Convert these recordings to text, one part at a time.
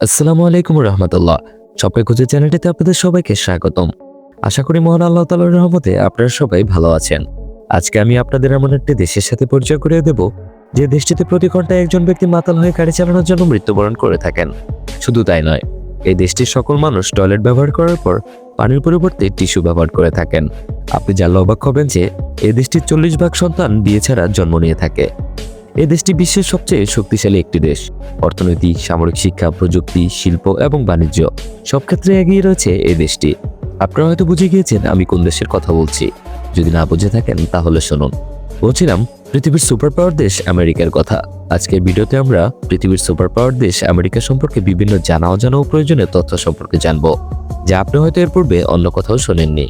আসসালামু আলাইকুম রহমতুল্লাহ। সবাই খুঁজে চ্যানেলটিতে আপনাদের সবাইকে স্বাগতম। আশা করি মহান আল্লাহ তালার রহমতে আপনারা সবাই ভালো আছেন। আজকে আমি আপনাদের এমন একটি দেশের সাথে পরিচয় করিয়ে দেব, যে দেশটিতে প্রতি ঘন্টায় একজন ব্যক্তি মাতাল হয়ে গাড়ি চালানোর জন্য মৃত্যুবরণ করে থাকেন। শুধু তাই নয়, এই দেশটির সকল মানুষ টয়লেট ব্যবহার করার পর পানির পরিবর্তে টিস্যু ব্যবহার করে থাকেন। আপনি জানলে অবাক হবেন যে, এই দেশটির চল্লিশ ভাগ সন্তান বিয়ে ছাড়া জন্ম নিয়ে থাকে। এই দেশটি বিশ্বের সবচেয়ে শক্তিশালী একটি দেশ। অর্থনৈতিক সামরিক শিক্ষা, প্রযুক্তি, শিল্প এবং বাণিজ্য সব ক্ষেত্রে এগিয়ে রয়েছে এ দেশটি। আপনারা হয়তো বুঝে গিয়েছেন আমি কোন দেশের কথা বলছি। যদি না বুঝে থাকেন, তাহলে শুনুন। বলছিলাম পৃথিবীর সুপার পাওয়ার দেশ আমেরিকার কথা। আজকের ভিডিওতে আমরা পৃথিবীর সুপার পাওয়ার দেশ আমেরিকা সম্পর্কে বিভিন্ন জানা অজানা ও প্রয়োজনীয় তথ্য সম্পর্কে জানব, যা আপনি হয়তো এর পূর্বে অন্য কোথাও শোনেননি।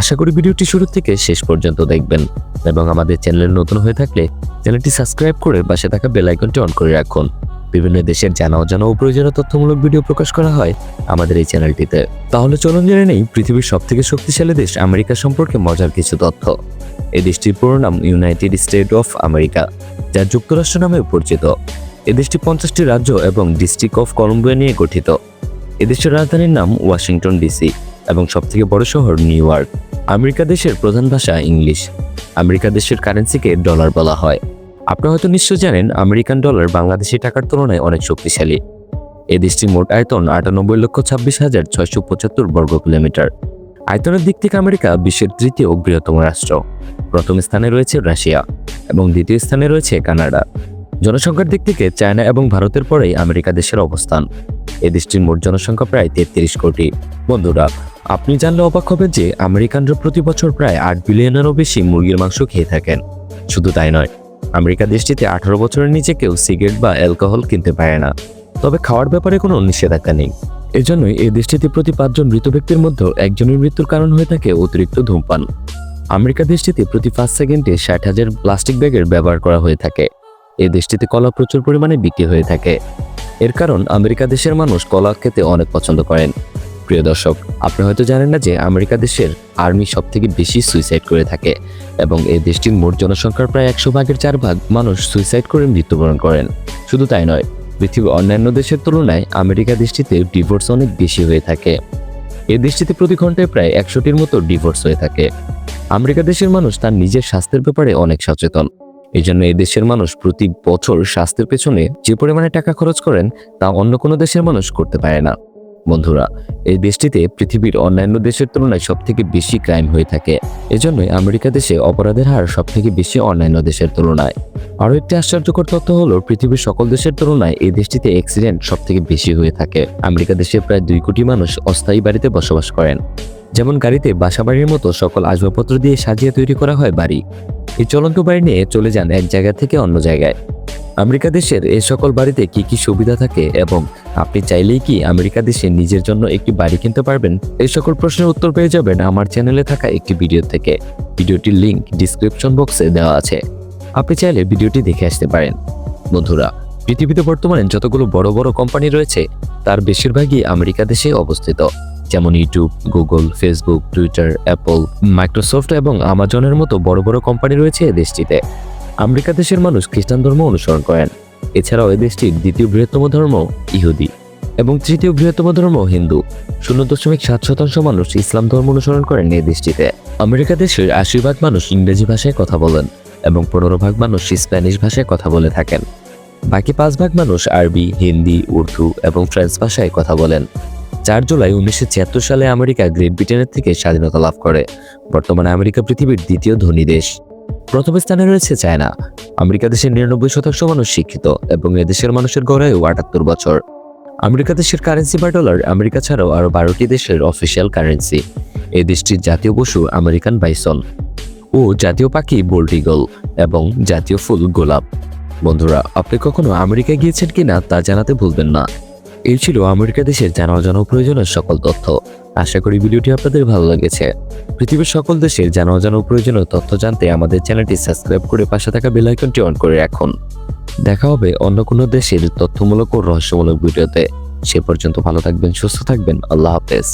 আশা করি ভিডিওটি শুরু থেকে শেষ পর্যন্ত দেখবেন এবং আমাদের চ্যানেলের নতুন হয়ে থাকলে চ্যানেলটি সাবস্ক্রাইব করে পাশে থাকা বেল আইকনটি অন করে রাখুন। বিভিন্ন দেশের জানা অজানা ও প্রয়োজনীয় তথ্যমূলক ভিডিও প্রকাশ করা হয় আমাদের এই চ্যানেলটিতে। তাহলে চলুন জেনে নেই, পৃথিবীর সবথেকে শক্তিশালী দেশ আমেরিকা সম্পর্কে মজার কিছু তথ্য। এই দেশটির পুরো নাম ইউনাইটেড স্টেট অফ আমেরিকা, যা যুক্তরাষ্ট্র নামে পরিচিত। এ দেশটি পঞ্চাশটি রাজ্য এবং ডিস্ট্রিক্ট অফ কলম্বিয়া নিয়ে গঠিত। এদেশের রাজধানীর নাম ওয়াশিংটন ডিসি এবং সবথেকে বড় শহর নিউ ইয়র্ক। আমেরিকা দেশের প্রধান ভাষা ইংলিশ। আমেরিকা দেশের কারেন্সিকে ডলার বলা হয়। আপনি হয়তো নিশ্চয় জানেন, আমেরিকান ডলার বাংলাদেশি টাকার তুলনায় অনেক শক্তিশালী। এ দেশটির মোট আয়তন আটানব্বই লক্ষ ছাব্বিশ হাজার ছয়শো পঁচাত্তর বর্গ কিলোমিটার। আয়তনের দিক থেকে আমেরিকা বিশ্বের তৃতীয় বৃহত্তম রাষ্ট্র। প্রথম স্থানে রয়েছে রাশিয়া এবং দ্বিতীয় স্থানে রয়েছে কানাডা। জনসংখ্যার দিক থেকে চায়না এবং ভারতের পরেই আমেরিকা দেশের অবস্থান। এ দেশটির মোট জনসংখ্যা প্রায় তেত্রিশ কোটি। বন্ধুরা, আপনি জানলে অবাক হবেন যে আমেরিকানরা প্রতি বছর প্রায় আট বিলিয়নেরও বেশি মুরগির মাংস খেয়ে থাকেন। শুধু তাই নয় আমেরিকা দেশটিতে আঠারো বছরের নিচে কেউ সিগারেট বা অ্যালকোহল কিনতে পারে না। তবে খাওয়ার ব্যাপারে কোনো নিষেধাজ্ঞা নেই। এজন্যই এই দেশটিতে প্রতি পাঁচজন মৃত ব্যক্তির মধ্যে একজনের মৃত্যুর কারণ হয়ে থাকে অতিরিক্ত ধূমপান। আমেরিকা দেশটিতে প্রতি পাঁচ সেকেন্ডে ষাট হাজার প্লাস্টিক ব্যাগের ব্যবহার করা হয়ে থাকে। এই দেশটিতে কলা প্রচুর পরিমাণে বিক্রি হয়ে থাকে। এর কারণ আমেরিকা দেশের মানুষ কলা খেতে অনেক পছন্দ করেন। প্রিয় দর্শক, আপনি হয়তো জানেন না যে আমেরিকা দেশের আর্মি সব থেকে বেশি সুইসাইড করে থাকে এবং এই দেশটির মোট জনসংখ্যার প্রায় একশো ভাগের চার ভাগ মানুষ সুইসাইড করে মৃত্যুবরণ করেন। শুধু তাই নয়, পৃথিবীর অন্যান্য দেশের তুলনায় আমেরিকা দেশটিতে ডিভোর্স অনেক বেশি হয়ে থাকে। এ দেশটিতে প্রতি ঘন্টায় প্রায় একশোটির মতো ডিভোর্স হয়ে থাকে। আমেরিকা দেশের মানুষ তার নিজের স্বাস্থ্যের ব্যাপারে অনেক সচেতন। এই জন্য এই দেশের মানুষ প্রতি বছর স্বাস্থ্যের পেছনে যে পরিমাণে টাকা খরচ করেন তা অন্য কোনো দেশের মানুষ করতে পারে না। বন্ধুরা, এই দেশটিতে পৃথিবীর অন্যান্য দেশের তুলনায় সব থেকে বেশি ক্রাইম হয়ে থাকে। এজন্যই আমেরিকা দেশে অপরাধের হার সব থেকে বেশি অন্যান্য দেশের তুলনায়। আরও একটি আশ্চর্যকর তথ্য হলো, পৃথিবীর সকল দেশের তুলনায় এই দেশটিতে অ্যাক্সিডেন্ট সব থেকে বেশি হয়ে থাকে। আমেরিকা দেশে প্রায় দুই কোটি মানুষ অস্থায়ী বাড়িতে বসবাস করেন। যেমন গাড়িতে বাসাবাড়ির মতো সকল আসবাবপত্র দিয়ে সাজিয়ে তৈরি করা হয় বাড়ি। এই চলন্ত বাড়ি নিয়ে চলে যান এক জায়গা থেকে অন্য জায়গায়। আমেরিকা দেশের এই সকল বাড়িতে কি কি সুবিধা থাকে এবং আপনি চাইলেই কি আমেরিকা দেশে নিজের জন্য একটি বাড়ি কিনতে পারবেন? এই সকল প্রশ্নের উত্তর পেয়ে যাবেন আমার চ্যানেলে থাকা একটি ভিডিও থেকে। ভিডিওটির লিঙ্ক ডিসক্রিপশন বক্সে দেওয়া আছে। আপনি চাইলে ভিডিওটি দেখে আসতে পারেন। বন্ধুরা, পৃথিবীতে বর্তমানে যতগুলো বড় বড় কোম্পানি রয়েছে, তার বেশিরভাগই আমেরিকা দেশে অবস্থিত। যেমন YouTube, Google, Facebook, Twitter, Apple, Microsoft এবং আমাজনের মতো বড় বড় কোম্পানি রয়েছে দেশটিতে। আমেরিকা দেশের মানুষ খ্রিস্টান ধর্ম অনুসরণ করেন। এছাড়াও এই দেশটির দ্বিতীয় বৃহত্তম ধর্ম ইহুদি এবং তৃতীয় বৃহত্তম ধর্ম হিন্দু। শূন্য দশমিক সাত শতাংশ মানুষ ইসলাম ধর্ম অনুসরণ করেন এই দেশটিতে। আমেরিকা দেশের আশি ভাগ মানুষ ইংরেজি ভাষায় কথা বলেন এবং পনেরো ভাগ মানুষ স্প্যানিশ ভাষায় কথা বলে থাকেন। বাকি পাঁচ ভাগ মানুষ আরবি, হিন্দি, উর্দু এবং ফ্রেঞ্চ ভাষায় কথা বলেন। চার জুলাই উনিশশো ছিয়াত্তর সালে আমেরিকা গ্রেট ব্রিটেনের থেকে স্বাধীনতা লাভ করে। বর্তমানে আমেরিকা পৃথিবীর দ্বিতীয় ধনী দেশ। প্রথম স্থানে রয়েছে চায়না। আমেরিকা দেশের নিরানব্বই শতাংশ মানুষ শিক্ষিত এবং এদেশের মানুষের গড়ায়ু আটাত্তর বছর। আমেরিকা দেশের কারেন্সি বা ডলার আমেরিকা ছাড়াও আরও বারোটি দেশের অফিসিয়াল কারেন্সি এই দেশটির জাতীয় পশু আমেরিকান বাইসন ও জাতীয় পাখি বোল্টিগল এবং জাতীয় ফুল গোলাপ। বন্ধুরা, আপনি কখনো আমেরিকায় গিয়েছেন কিনা তা জানাতে ভুলবেন না। এই ছিল আমেরিকা দেশের জানা অজানা প্রয়োজনের সকল তথ্য। আশা করি ভিডিওটি আপনাদের ভালো লেগেছে। পৃথিবীর সকল দেশের জানা অজানা প্রয়োজনীয় তথ্য জানতে আমাদের চ্যানেলটি সাবস্ক্রাইব করে পাশে থাকা বেল আইকনটি অন করে রাখুন। দেখা হবে অন্য কোনো দেশের তথ্যমূলক ও রহস্যমূলক ভিডিওতে। সে পর্যন্ত ভালো থাকবেন, সুস্থ থাকবেন। আল্লাহ হাফেজ।